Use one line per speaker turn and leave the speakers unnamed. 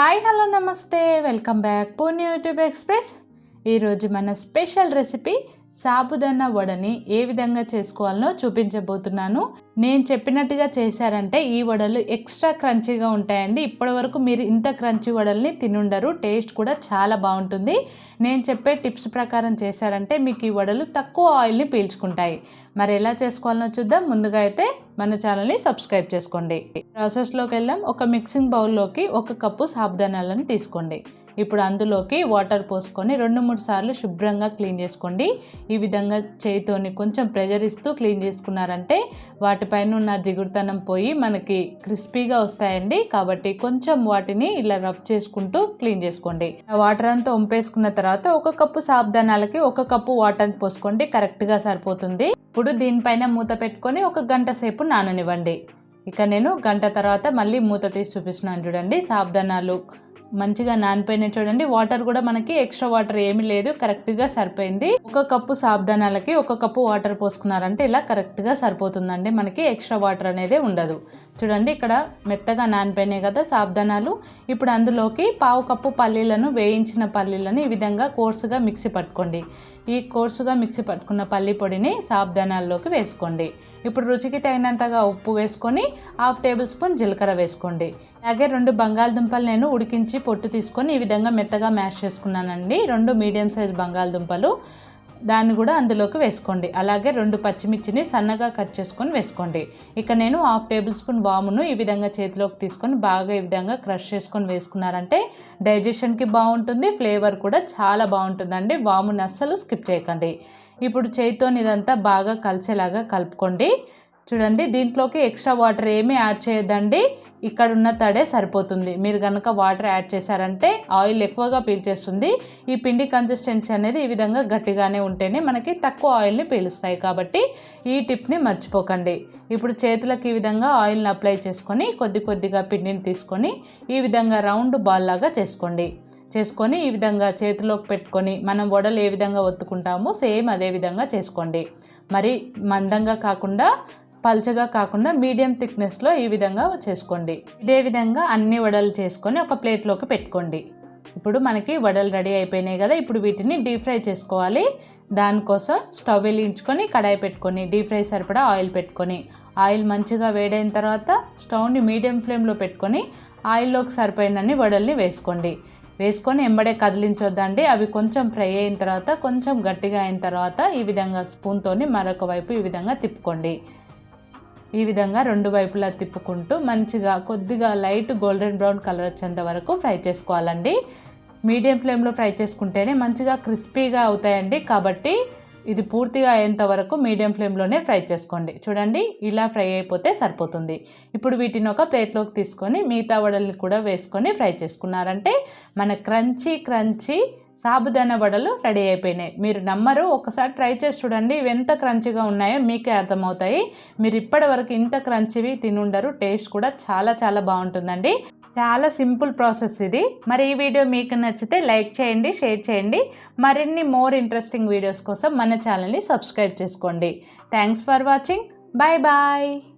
Hi hello నమస్తే. Welcome back Punya YouTube express. ఈరోజు మన స్పెషల్ రెసిపీ సాబుదానా వడని ఏ విధంగా చేసుకోవాలనో చూపించబోతున్నాను. నేను చెప్పినట్టుగా చేశారంటే ఈ వడలు ఎక్స్ట్రా క్రంచీగా ఉంటాయండి. ఇప్పటి వరకు మీరు ఇంత క్రంచీ వడల్ని తినుండరు. టేస్ట్ కూడా చాలా బాగుంటుంది. నేను చెప్పే టిప్స్ ప్రకారం చేశారంటే మీకు ఈ వడలు తక్కువ ఆయిల్ని పీల్చుకుంటాయి. మరి ఎలా చేసుకోవాలనో చూద్దాం. ముందుగా అయితే మన ఛానల్ని సబ్స్క్రైబ్ చేసుకోండి. ప్రాసెస్లోకి వెళ్ళాం ఒక మిక్సింగ్ బౌల్లోకి ఒక కప్పు సాబుదానాలను తీసుకోండి. ఇప్పుడు అందులోకి వాటర్ పోసుకొని రెండు మూడు సార్లు శుభ్రంగా క్లీన్ చేసుకోండి. ఈ విధంగా చేయితోని కొంచెం ప్రెజర్ ఇస్తూ క్లీన్ చేసుకున్నారంటే వాటిపైన ఉన్న జిగురుతనం పోయి మనకి క్రిస్పీగా వస్తాయండి. కాబట్టి కొంచెం వాటిని ఇలా రబ్ చేసుకుంటూ క్లీన్ చేసుకోండి. వాటర్ అంతా వంపేసుకున్న తర్వాత ఒక కప్పు సాబ్దానాలకి ఒక కప్పు వాటర్ పోసుకోండి. కరెక్ట్గా సరిపోతుంది. ఇప్పుడు దీనిపైన మూత పెట్టుకొని ఒక గంట సేపు నాననివ్వండి. ఇక నేను గంట తర్వాత మళ్ళీ మూత తీసి చూపిస్తున్నాను చూడండి. సాబ్దానాలు మంచిగా నానిపోయినాయి చూడండి. వాటర్ కూడా మనకి ఎక్స్ట్రా వాటర్ ఏమీ లేదు. కరెక్ట్గా సరిపోయింది. ఒక కప్పు సాబ్దానాలకి ఒక కప్పు వాటర్ పోసుకున్నారంటే ఇలా కరెక్ట్గా సరిపోతుందండి. మనకి ఎక్స్ట్రా వాటర్ అనేది ఉండదు. చూడండి ఇక్కడ మెత్తగా నానిపోయినాయి కదా సాబ్దానాలు ఇప్పుడు అందులోకి పావు కప్పు పల్లీలను వేయించిన పల్లీలను ఈ విధంగా కోర్సుగా మిక్సీ పట్టుకోండి. ఈ కోర్సుగా మిక్సీ పట్టుకున్న పల్లి పొడిని సాబ్దానాల్లోకి వేసుకోండి. ఇప్పుడు రుచికి తగినంతగా ఉప్పు వేసుకొని హాఫ్ టేబుల్ స్పూన్ జీలకర్ర వేసుకోండి. అలాగే రెండు బంగాళదుంపలు నేను ఉడికించి పొట్టు తీసుకొని ఈ విధంగా మెత్తగా మ్యాష్ చేసుకున్నానండి. రెండు మీడియం సైజ్ బంగాళదుంపలు. దాన్ని కూడా అందులోకి వేసుకోండి. అలాగే రెండు పచ్చిమిర్చిని సన్నగా కట్ చేసుకొని వేసుకోండి. ఇక నేను హాఫ్ టేబుల్ స్పూన్ వామును ఈ విధంగా చేతిలోకి తీసుకొని బాగా ఈ విధంగా క్రష్ చేసుకొని వేసుకున్నారంటే డైజెషన్కి బాగుంటుంది ఫ్లేవర్ కూడా చాలా బాగుంటుందండి. వామును అస్సలు స్కిప్ చేయకండి. ఇప్పుడు చేతితో ఇదంతా బాగా కలిసేలాగా కలుపుకోండి. చూడండి దీంట్లోకి ఎక్స్ట్రా వాటర్ ఏమీ యాడ్ చేయొద్దండి. ఇక్కడ ఉన్న తడే సరిపోతుంది. మీరు కనుక వాటర్ యాడ్ చేశారంటే ఆయిల్ ఎక్కువగా పీల్చేస్తుంది. ఈ పిండి కన్సిస్టెన్సీ అనేది ఈ విధంగా గట్టిగానే ఉంటేనే మనకి తక్కువ ఆయిల్ని పీలుస్తాయి. కాబట్టి ఈ టిప్ని మర్చిపోకండి. ఇప్పుడు చేతులకు ఈ విధంగా ఆయిల్ని అప్లై చేసుకొని కొద్ది కొద్దిగా పిండిని తీసుకొని ఈ విధంగా రౌండ్ బాల్ లాగా చేసుకోండి. చేసుకొని ఈ విధంగా చేతిలోకి పెట్టుకొని మనం వడలు ఏ విధంగా ఒత్తుకుంటామో సేమ్ అదే విధంగా చేసుకోండి. మరి మందంగా కాకుండా పల్చగా కాకుండా మీడియం థిక్నెస్లో ఈ విధంగా చేసుకోండి. ఇదే విధంగా అన్ని వడలు చేసుకొని ఒక ప్లేట్లోకి పెట్టుకోండి. ఇప్పుడు మనకి వడలు రెడీ అయిపోయినాయి కదా ఇప్పుడు వీటిని డీప్ ఫ్రై చేసుకోవాలి. దానికోసం స్టవ్ వెలిగించుకొని కడాయి పెట్టుకొని డీప్ ఫ్రై సరిపడా ఆయిల్ పెట్టుకొని ఆయిల్ మంచిగా వేడైన తర్వాత స్టవ్ని మీడియం ఫ్లేమ్లో పెట్టుకొని ఆయిల్లోకి సరిపోయినన్ని వడల్ని వేసుకోండి. వేసుకొని ఎంబడే కదిలించొద్దండి అవి కొంచెం ఫ్రై అయిన తర్వాత కొంచెం గట్టిగా అయిన తర్వాత ఈ విధంగా స్పూన్తోని మరొక వైపు ఈ విధంగా తిప్పుకోండి. ఈ విధంగా రెండు వైపులా తిప్పుకుంటూ మంచిగా కొద్దిగా లైట్ గోల్డెన్ బ్రౌన్ కలర్ వచ్చేంత వరకు ఫ్రై చేసుకోవాలండి. మీడియం ఫ్లేమ్లో ఫ్రై చేసుకుంటేనే మంచిగా క్రిస్పీగా అవుతాయండి. కాబట్టి ఇది పూర్తిగా అయ్యేంత వరకు మీడియం ఫ్లేమ్లోనే ఫ్రై చేసుకోండి. చూడండి ఇలా ఫ్రై అయిపోతే సరిపోతుంది. ఇప్పుడు వీటిని ఒక ప్లేట్లోకి తీసుకొని మిగతా వడల్ని కూడా వేసుకొని ఫ్రై చేసుకున్నారంటే మన క్రంచీ క్రంచీ సాబుదానా వడలు రెడీ అయిపోయినాయి. మీరు నమ్మరు ఒకసారి ట్రై చేసి చూడండి. ఇవి ఎంత క్రంచిగా ఉన్నాయో మీకే అర్థమవుతాయి. మీరు ఇప్పటి వరకు ఇంత క్రంచివి తినుండరు టేస్ట్ కూడా చాలా చాలా బాగుంటుందండి. చాలా సింపుల్ ప్రాసెస్ ఇది. మరి ఈ వీడియో మీకు నచ్చితే లైక్ చేయండి షేర్ చేయండి. మరిన్ని మోర్ ఇంట్రెస్టింగ్ వీడియోస్ కోసం మన ఛానల్ని సబ్స్క్రైబ్ చేసుకోండి. Thanks for watching. Bye bye.